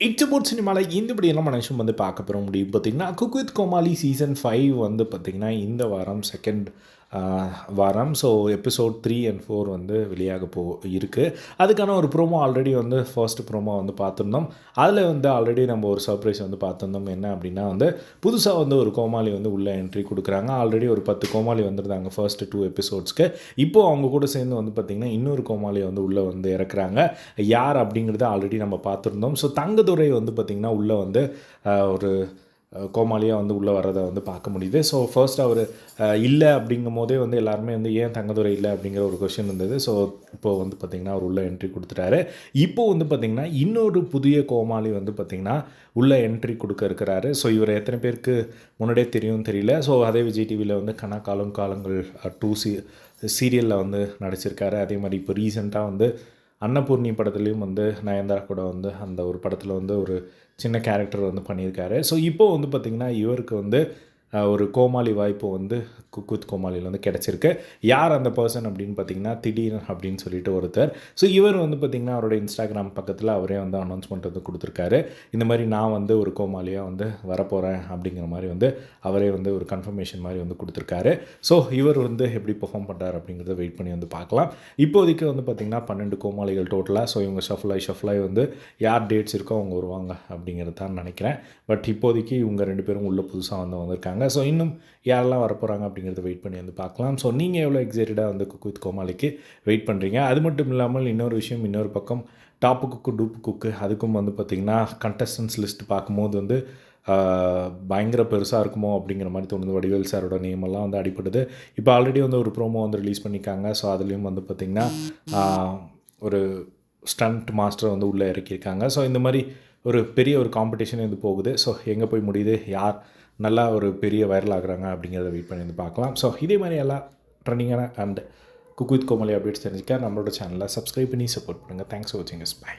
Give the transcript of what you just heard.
இச்சபோட் சினிமாவில் இந்தபடி என்ன மனுஷன் வந்து பார்க்க போகிற முடியும் பார்த்தீங்கன்னா cook with Comali season five வந்து பார்த்திங்கன்னா இந்த வாரம் செகண்ட் வாரம். So episode three and four வந்து வெளியாக போ இருக்குது அதுக்கான ஒரு ப்ரோமோ ஆல்ரெடி வந்து ஃபர்ஸ்ட் ப்ரோமோ வந்து பார்த்துருந்தோம். அதில் வந்து ஆல்ரெடி நம்ம ஒரு சர்ப்ரைஸ் வந்து பார்த்துருந்தோம். என்ன அப்படின்னா வந்து புதுசாக வந்து ஒரு கோமாளி வந்து உள்ளே என்ட்ரி கொடுக்குறாங்க. ஆல்ரெடி ஒரு பத்து கோமாளி வந்திருந்தாங்க ஃபர்ஸ்ட் டூ எபிசோட்ஸ்க்கு இப்போது அவங்க கூட சேர்ந்து வந்து பார்த்திங்கன்னா இன்னொரு கோமாளியை வந்து உள்ளே வந்து இறக்குறாங்க. யார் அப்படிங்கிறத ஆல்ரெடி நம்ம பார்த்துருந்தோம். ஸோ தங்கதுரை வந்து பார்த்திங்கன்னா உள்ளே வந்து ஒரு கோமாளியாக வந்து உள்ளே வர்றதை வந்து பார்க்க முடியுது. ஸோ ஃபர்ஸ்ட் அவர் இல்லை அப்படிங்கும் போதே வந்து எல்லாருமே வந்து ஏன் தங்கதுரை இல்லை அப்படிங்கிற ஒரு கொஷின் இருந்தது. ஸோ இப்போ வந்து பார்த்திங்கன்னா அவர் உள்ளே என்ட்ரி கொடுத்துட்டாரு. இப்போ வந்து பார்த்திங்கன்னா இன்னொரு புதிய கோமாளி வந்து பார்த்திங்கன்னா உள்ளே என்ட்ரி கொடுக்க இருக்கிறாரு. ஸோ இவர் எத்தனை பேருக்கு முன்னாடியே தெரியும் தெரியல. ஸோ அதே விஜய் டிவியில் வந்து கனா காலம் காலங்கள் டூ சீ சீரியலில் வந்து நடிச்சிருக்காரு. அதே மாதிரி இப்போ ரீசெண்டாக வந்து அன்னபூர்ணி படத்துலேயும் வந்து நயன்தாரா கூட வந்து அந்த ஒரு படத்தில் வந்து ஒரு சின்ன கேரக்டர் வந்து பண்ணியிருக்காரு. ஸோ இப்போ வந்து பார்த்திங்கன்னா இவருக்கு வந்து ஒரு கோமாளி வாய்ப்பு வந்து குக்குத் கோமாளியில் வந்து கிடச்சிருக்கு. யார் அந்த பர்சன் அப்படின்னு பார்த்தீங்கன்னா திடீர் அப்படின்னு சொல்லிட்டு ஒருத்தர். ஸோ இவர் வந்து பார்த்திங்கன்னா அவரோட இன்ஸ்டாகிராம் பக்கத்தில் அவரே வந்து அனௌன்ஸ்மெண்ட் வந்து கொடுத்துருக்காரு. இந்த மாதிரி நான் வந்து ஒரு கோமாளியாக வந்து வரப்போகிறேன் அப்படிங்கிற மாதிரி வந்து அவரே வந்து ஒரு கன்ஃபர்மேஷன் மாதிரி வந்து கொடுத்துருக்காரு. ஸோ இவர் வந்து எப்படி பெர்ஃபார்ம் பண்ணுறாரு அப்படிங்கிறத வெயிட் பண்ணி வந்து பார்க்கலாம் இப்போதைக்கு வந்து பார்த்திங்கன்னா பன்னெண்டு கோமாளிகள் டோட்டலாக ஸோ இவங்க ஷஃப்லாய் ஷஃப்லாய் வந்து யார் டேட்ஸ் இருக்கோ அவங்க வருவாங்க அப்படிங்கிறது தான் நினைக்கிறேன். பட் இப்போதைக்கு இவங்க ரெண்டு பேரும் உள்ள புதுசாக வந்து வந்திருக்காங்க. ஸோ இன்னும் யாரெல்லாம் வரப்போகிறாங்க அப்படிங்கிறத வெயிட் பண்ணி வந்து பார்க்கலாம். ஸோ நீங்கள் எவ்வளோ எக்ஸைட்டடாக வந்து குக் வித் கோமாளிக்கு வெயிட் பண்ணுறீங்க அது மட்டும் இல்லாமல் இன்னொரு விஷயம் இன்னொரு பக்கம் டாப்பு குக்கு டூப்பு குக்கு அதுக்கும் வந்து பார்த்திங்கன்னா கண்டஸ்டன்ஸ் லிஸ்ட் பார்க்கும்போது வந்து பயங்கர பெருசாக இருக்குமோ அப்படிங்கிற மாதிரி தோணுது. வடிவேல் சாரோட நேம் எல்லாம் வந்து அடிப்படுது இப்போ ஆல்ரெடி வந்து ஒரு ப்ரோமோ வந்து ரிலீஸ் பண்ணியிருக்காங்க. ஸோ அதுலேயும் வந்து பார்த்திங்கன்னா ஒரு ஸ்டண்ட் மாஸ்டர் வந்து உள்ளே இறக்கியிருக்காங்க. ஸோ இந்த மாதிரி ஒரு பெரிய ஒரு காம்படிஷன் இது போகுது. ஸோ எங்கே போய் முடியுது? யார் நல்லா ஒரு பெரிய வைரல் ஆகுறாங்க அப்படிங்கிறத வெயிட் பண்ணி வந்து பார்க்கலாம். ஸோ இதே மாதிரி எல்லாம் ட்ரெண்டிங்கான and cook with Comali updates தெரிஞ்சுக்க நம்மளோட சேனலை சப்ஸ்கிரைப் பண்ணி சப்போர்ட் பண்ணுங்கள் தேங்க்ஸ் ஃபார் வாட்சிங் இஸ் பை